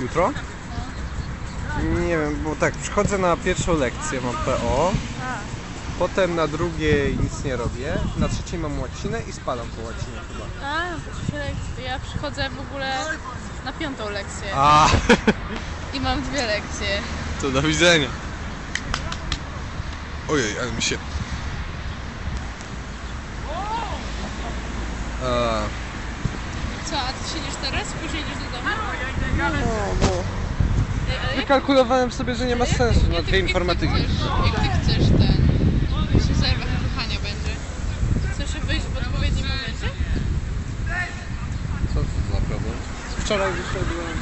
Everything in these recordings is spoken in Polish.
Jutro? Nie wiem, bo tak, przychodzę na pierwszą lekcję, mam PO, potem na drugiej nic nie robię, na trzeciej mam łacinę i spadam po łacinie chyba. a ja przychodzę w ogóle na piątą lekcję A, i mam dwie lekcje. to do widzenia. Ojej, ale mi się... A, Co, a ty siedzisz teraz? Później idziesz do domu? no, bo Ej, ale jak, wykalkulowałem sobie, że nie ma sensu na dwie informatyki. Jak ty chcesz, jak ty chcesz ten... się zerwa kochania będzie. Chcesz wyjść w odpowiednim momencie? Co to za problem? Wczoraj wyszedłem,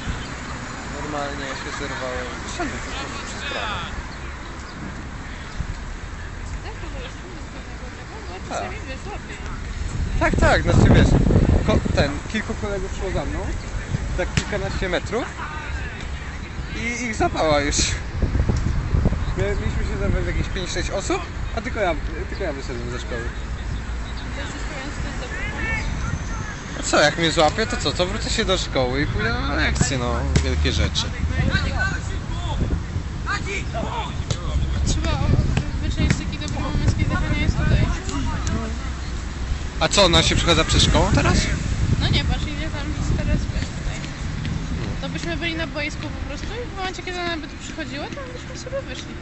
normalnie się zerwałem. Wyszedłem tylko przez bramę. Tak, bo jest bo czasami wiesz lepiej. Tak, tak, znaczy wiesz, ko- ten, kilku kolegów szło za mną, tak kilkanaście metrów i ich zapała już. My, mieliśmy się zabrać jakieś 5-6 osób, a tylko ja, tylko ja wyszedłem ze szkoły. To to jest? A co, jak mnie złapie, to co, to wrócę się do szkoły i pójdę na lekcję, no, wielkie rzeczy. Trzeba wyczaić taki dobry moment, kiedy Hania jest tutaj. A co, ona się przechadza przez szkołą teraz? No nie, patrz, idzie tam teraz wiesz tutaj. To byśmy byli na boisku po prostu i w momencie, kiedy ona by tu przychodziła, to byśmy sobie wyszli.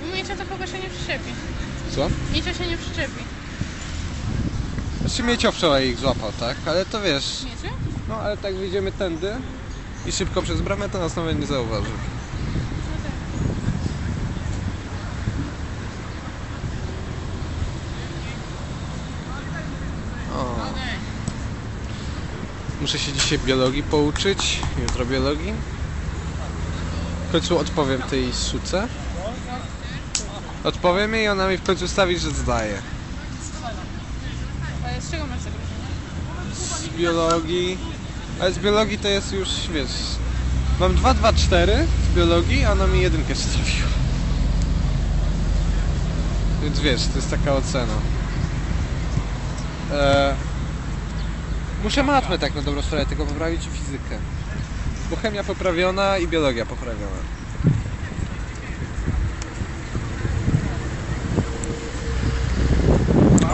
Bo Miecia to chyba się nie przyczepi. Co? Miecia się nie przyczepi. Znaczy Miecio wczoraj ich złapał, tak? Ale to wiesz, Miecie? no ale tak wyjdziemy tędy i szybko przez bramę, to nas nawet nie zauważy. No tak. O. Muszę się dzisiaj biologii pouczyć, jutro biologii. W końcu odpowiem tej suce. Odpowiem jej i ona mi w końcu stawi, że zdaje. Ale z czego masz zagrożenie? Z biologii... Ale z biologii to jest już, wiesz... Mam 2, 2, 4 z biologii, a ona mi jedynkę stawiła. Więc wiesz, to jest taka ocena. E... Muszę matmę tak na dobrą sprawę, tylko poprawić i fizykę. Bo chemia poprawiona i biologia poprawiona.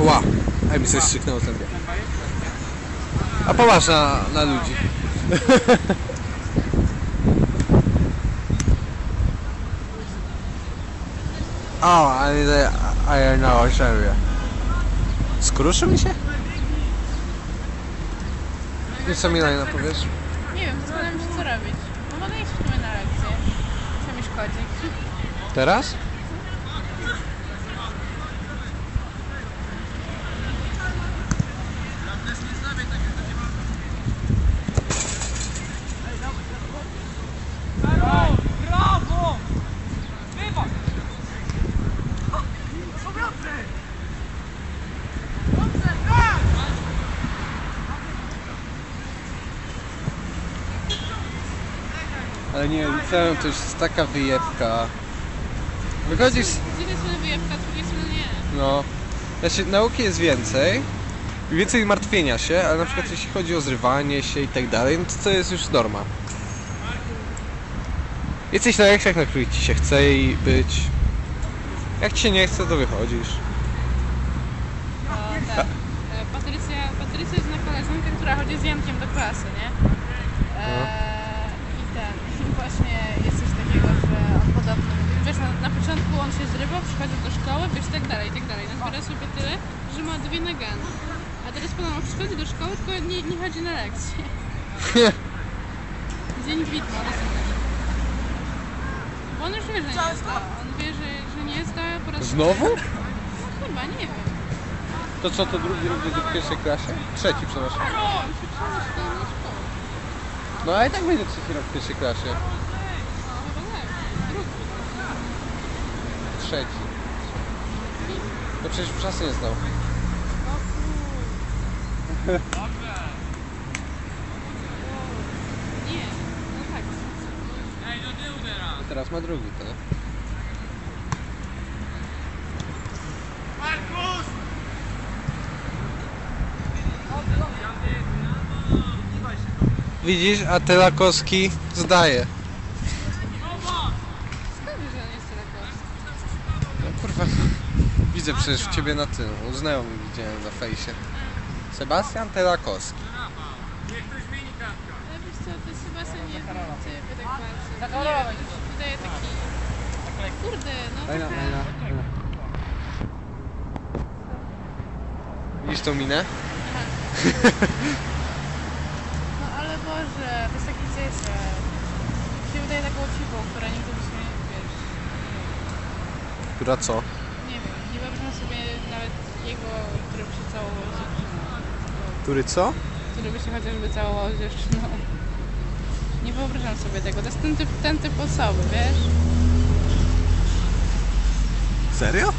Ła! A mi coś strzyknęło zębie. A pomasz na, na ludzi. o, I need a, I know, serio. Skruszy mi się? I co Milena powiesz? Nie wiem, zastanawiam się co robić. No mogę iść w sumie na lekcję. Co mi szkodzi? Teraz? Nie, liceum to już jest taka wyjebka. Wychodzisz... Z jednej strony wyjebka, z drugiej strony nie. No. Znaczy, nauki jest więcej. Więcej martwienia się, ale na przykład jeśli chodzi o zrywanie się i tak dalej, no to to jest już norma. Jesteś na lekcjach, na których ci się chce i być. Jak ci się nie chce, to wychodzisz. Tak. E, Patrycja, Patrycja jest na koleżankę, która chodzi z Jankiem do klasy, nie? E, I ten, i właśnie że on podobno, wiesz, na, na początku on się zrywa, przychodzi do szkoły, wiesz, tak dalej, tak dalej. Nazbiera sobie tyle, że ma dwie nagany. A teraz podobno przychodzi do szkoły, tylko nie, nie chodzi na lekcje. Dzień widmo, rozumiesz? Bo on już wie, że nie zda. On wie, że, że nie zda po raz Znowu? Chyba, nie wiem. To co, to drugi rok będzie w pierwszej klasie? Trzeci, przepraszam. On się przeniósł do szkoły. No a i tak będzie trzeci rok w pierwszej klasie. No, chyba tak. Drugi. Trzeci. No przecież czasy nie znał. Kur... Nie, no tak. Ej, do tyłu teraz! A teraz ma drugi, tak? Markus! Widzisz, a Telakowski zdaje. Skąd wiesz, że on jest Telakowski? No kurwa, widzę przecież w ciebie na tym, znajomych widziałem na fejsie. Sebastian Telakowski. Niech ktoś zmieni kartkę. Ale wiesz co, to sobie nie typy tak bardzo. Nie wiem, wydaje taki... Kurde, no taka... Widzisz tą minę? Aha. No ale Boże, to jest taki cieszę. Mi się wydaje taką cipą, która nigdy by się nie, wiesz... Która co? Jego, który by się całował z dziewczyną. Który co? Który by się chociażby całował z dziewczyną. Nie wyobrażam sobie tego. To jest ten typ, ten typ osoby, wiesz? Serio?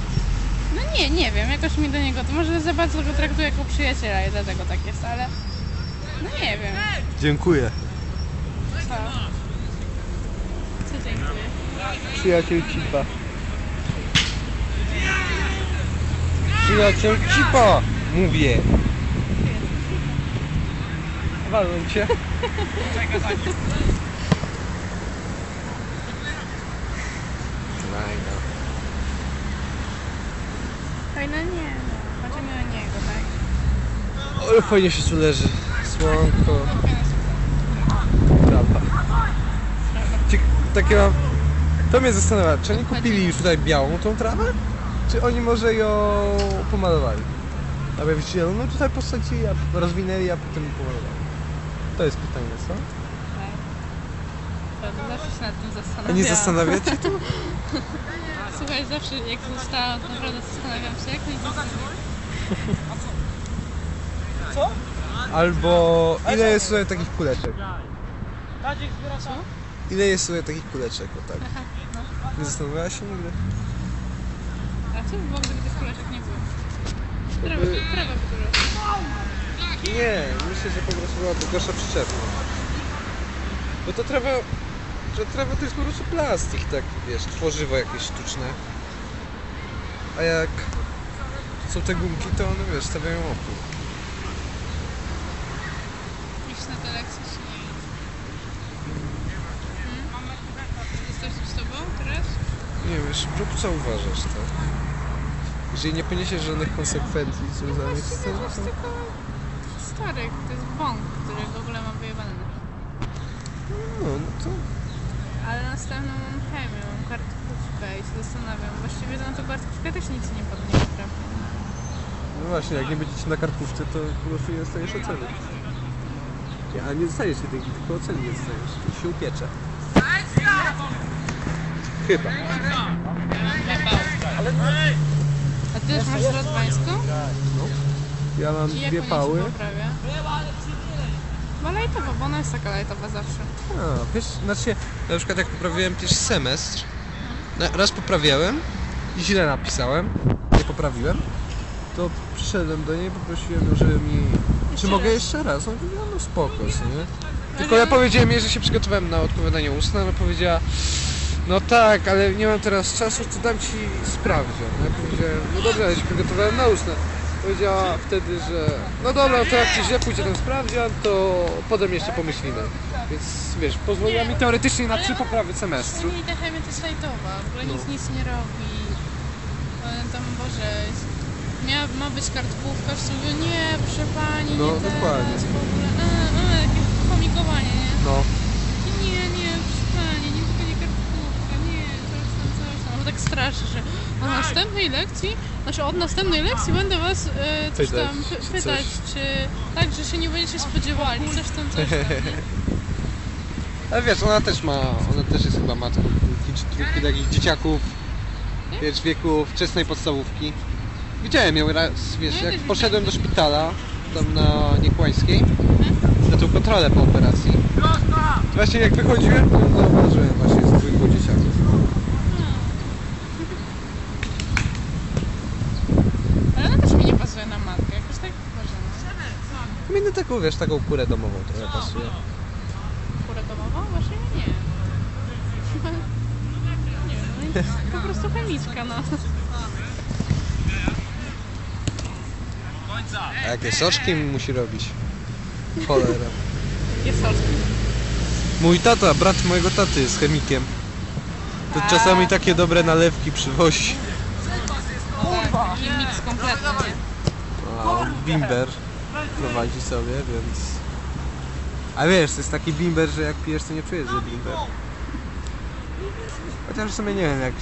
No nie, nie wiem, jakoś mi do niego, to może za bardzo go traktuję jako przyjaciela i dlatego tak jest, ale no nie wiem. Dziękuję. Co? Co dziękuję? Przyjaciel Cipa. Przyjaciel Cipa! Mówię. Walą cię. Fajna. Fajna nie, no. Chodzimy o niego, tak? Ale fajnie się tu leży. Słonko. Cie- takie mam... To mnie zastanawia, czy oni kupili już tutaj białą tą trawę? Czy oni może ją pomalowali? A ja wiecie, no tutaj posadzili, a rozwinęli, a potem pomalowali. To jest pytanie, co? Tak. Prawda, zawsze się nad tym A zastanawiam. nie zastanawiacie to? Słuchaj, zawsze jak zostałam, to naprawdę zastanawiam się, jak to jest Albo ile jest tutaj takich kuleczek? Tadzik zbiera co? Ile jest tutaj takich kuleczek, o tak? Nie zastanawiałaś się nigdy? A co by było, gdyby tych kuleczek nie było? Trawa, trawa by. Nie, myślę, że po prostu była to gorsza przyczepna. Bo to trawa, że trawa to jest po prostu plastik, tak wiesz, tworzywo jakieś sztuczne. A jak są te gumki, to one wiesz, stawiają opór. Iść na te lekcje, czy nie? Hmm? Jesteś tu z tobą teraz? Nie wiesz, rób co uważasz, tak? Jeżeli nie poniesiesz żadnych konsekwencji związanych z tym, To jest tylko stary, to jest bąk, który w ogóle mam wyjebany. No, no to... Ale następną mam chemię, mam kartkówkę i się zastanawiam. Właściwie na tą kartkówkę też nic nie pod nie trafi. No właśnie, jak nie będziecie na kartkówce, to po prostu nie dostajesz oceny. Nie, a nie dostajesz jedynki, tylko oceny nie dostajesz. I się upiecze. Chyba. A ty też masz radwańską? Ja mam I jak dwie pały. Bo lajtowa, bo ona jest taka lajtowa zawsze. A, wiesz, znaczy, na przykład jak poprawiłem pierwszy semestr, na- raz poprawiałem i źle napisałem, nie poprawiłem, to przyszedłem do niej i poprosiłem ją, żeby mi... Czy Jeszcze mogę raz. jeszcze raz? Ona powiedziała, no spoko, co nie? Tylko ja powiedziałem jej, że się przygotowałem na odpowiadanie ustne, ona powiedziała, no tak, ale nie mam teraz czasu, to dam ci sprawdzian. Ja powiedziałem, no dobra, ja się przygotowałem na ustne. Powiedziała wtedy, że no dobra, to jak ci źle pójdzie ten sprawdzian, to potem jeszcze pomyślimy. Więc wiesz, pozwoliła mi teoretycznie na trzy poprawy semestru. Nie, ta chemia to jest lajtowa, w ogóle nic No. nic nie robi. Ale tam, Boże, miała, ma być kartkówka, wszyscy mówią, nie, proszę pani, No, nie teraz, dokładnie. w ogóle, a, jakieś chomikowanie, nie? No, I nie, nie, proszę pani, nie tylko nie kartkówka, nie, coś tam, coś tam. Bo tak straszy, że na następnej lekcji, znaczy od następnej lekcji będę was e, coś Pytać, tam py- czy pytać, coś. czy tak, że się nie będziecie spodziewali, coś tam, coś tam, nie? ale wiesz, ona też ma, ona też jest chyba matką czy trójki takich dzieciaków, wiesz, w wieku wczesnej podstawówki. Widziałem ją raz, wiesz, No ja jak poszedłem do szpitala, tam na Niekłańskiej, na tą kontrolę po operacji. To właśnie jak wychodziłem, to zauważyłem właśnie z dwójką dzieciaków. Ale ona też mi nie pasuje na matkę, jakoś tak Boże, no. Taką, wiesz, taką kurę domową trochę pasuje. Kurę domową? Właśnie nie. Nie, no po prostu chemiczka, no. A jakie soczki musi robić? Cholera. Jasorski. Mój tata, brat mojego taty jest chemikiem. To czasami takie dobre nalewki przywozi. I miks kompletny? A bimber prowadzi sobie, więc... A wiesz, to jest taki bimber, że jak pijesz, to nie czujesz, że bimber. Chociaż w sumie nie wiem, jak...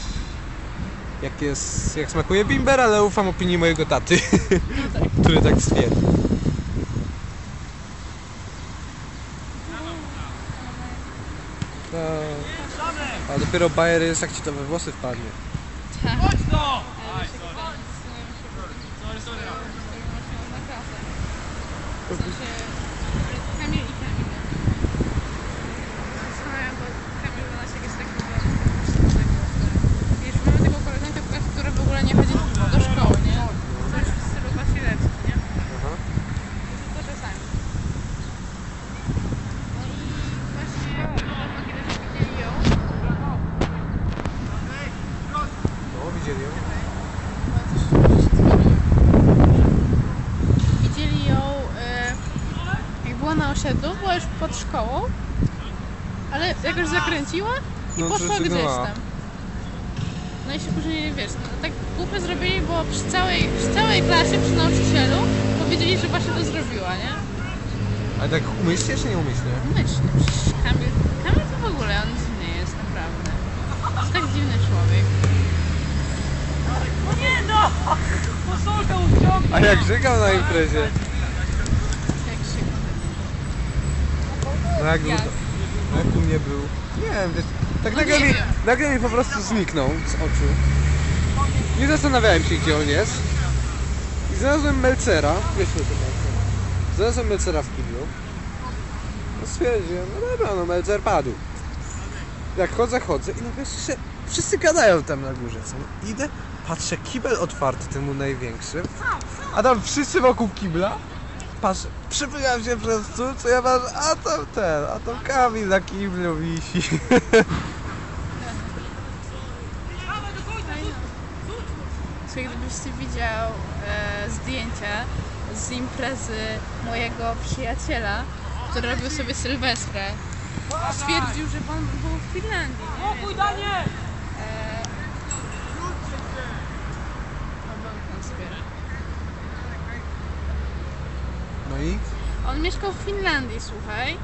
Jak jest... Jak smakuje bimber, ale ufam opinii mojego taty, który tak stwierdzi. No, a dopiero bajer jest, jak ci to we włosy wpadnie. Chodź no! Ale się chyba zastanawiam się, bo Sorry, sorry. to się na klasę. W sensie Kamil i Kamil. nie? Zastanawiam, bo Kamil u nas jak jest taki chyba Wiesz, mamy taką koleżankę w klasie, która w ogóle nie chodzi do szkoły, nie? To już w stylu Wasilewski, nie? Aha. To czasami. No i właśnie podobno kiedyś widzieli ją. No, widzieli ją? Widzieli ją, e, jak osiedlu, była już pod szkołą, ale jakoś zakręciła i No, poszła gdzieś zrezygnowała. tam. No i się później, wiesz, no, tak głupio zrobili, bo przy całej, przy całej klasie, przy nauczycielu powiedzieli, że właśnie to zrobiła, nie? Ale tak umyślnie czy nie umyślnie? Myślę, przecież Kamil, Kamil to w ogóle, on dziwny jest, naprawdę. To jest tak dziwny człowiek. No nie no! Posolkę uściągnij! A jak żygał na imprezie? Jak się No jak, był, Jak? jak u mnie był? Nie wiem, wiesz, tak No nagle, mi, nagle mi po prostu zniknął z oczu. Nie zastanawiałem się, gdzie on jest. I znalazłem Melcera. Wiesz, co to? Znalazłem Melcera w kiblu. No stwierdziłem, no dobra, no Melcer padł. Jak chodzę, chodzę i nagle słyszę, wszyscy gadają tam na górze. Co? Idę, patrzę, kibel otwarty, temu największy. A tam wszyscy wokół kibla. Przypycham się przez co ja patrzę, a tam ten, a tam Kamil na kiblu wisi. Słuchaj, gdybyś ty widział e, zdjęcia z imprezy mojego przyjaciela, który robił sobie Sylwestrę, stwierdził, że pan był w Finlandii. nie? Pokój Danie! E, no, był tam sobie. No? On mieszkał w Finlandii, słuchaj,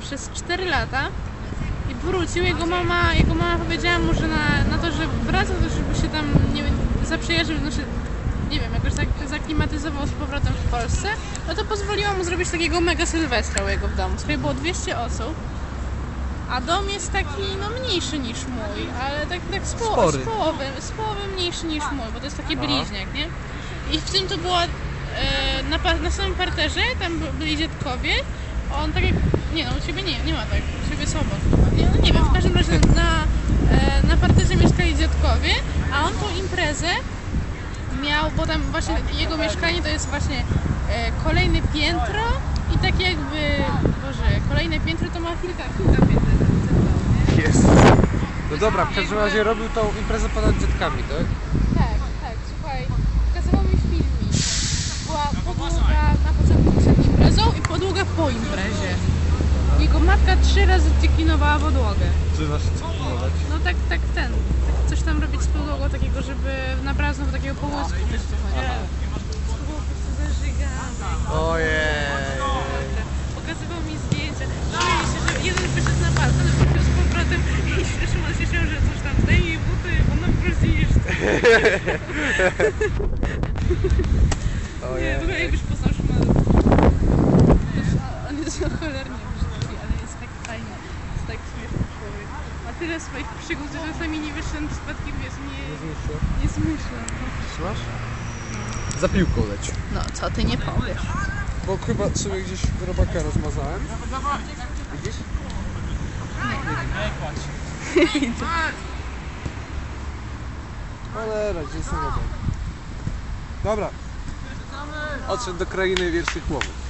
przez 4 lata i wrócił. Jego mama, jego mama powiedziała mu, że na, na to, że wraca, to żeby się tam nie zaprzyjaźnił, znaczy nie wiem, jakoś tak zaklimatyzował z powrotem w Polsce, no to pozwoliła mu zrobić takiego mega sylwestra u jego w domu. Słuchaj, było 200 osób, a dom jest taki, no mniejszy niż mój, ale tak, tak z, poł- Spory. z, połowy, z połowy mniejszy niż mój, bo to jest taki bliźniak, nie? I w tym to była e, na, pa- na samym parterze, tam by- byli dziadkowie, on tak jak, nie no, u Ciebie nie, nie ma tak, u Ciebie chyba, nie, no nie wiem, w każdym razie na, e, na parterze mieszkali dziadkowie, a on tą imprezę miał, bo tam właśnie jego mieszkanie to jest właśnie e, kolejne piętro i tak jakby, Boże, kolejne piętro to ma kilka, kilka pięter. nie? Jest. No dobra, w każdym razie robił tą imprezę ponad dziadkami, tak, słuchaj, pokazywał mi filmik. Była podłoga na początku przed imprezą i podłoga po imprezie. Jego matka trzy razy deklinowała podłogę. Czy się cofnąć? No tak, tak ten, tak coś tam robić z podłogą takiego, żeby naprawdę znowu takiego połysku też to chodzi. Było po prostu zażygane. Ojej. Pokazywał mi zdjęcia. Śmieje się, że jeden wyszedł na balkon, wrócił z powrotem i Szymon się śmiał, że coś tam zdejmie jej buty, bo nam grozisz. Nie, Ojej. w ogóle jakbyś poznał Szymona. Jest cholernie brzydki, ale jest tak fajny. Jest tak śmieszny człowiek. Ma tyle swoich przygód, że czasami nie wiesz, ten przypadkiem wiesz, nie, nie zmyśla. Trzymasz? Za piłką leć. No, co ty nie powiesz? Bo chyba sobie gdzieś robaka rozmazałem. Widzisz? Nie. Cholera, gdzie są robak? Dobra. Odszedł do krainy wierszych łowów.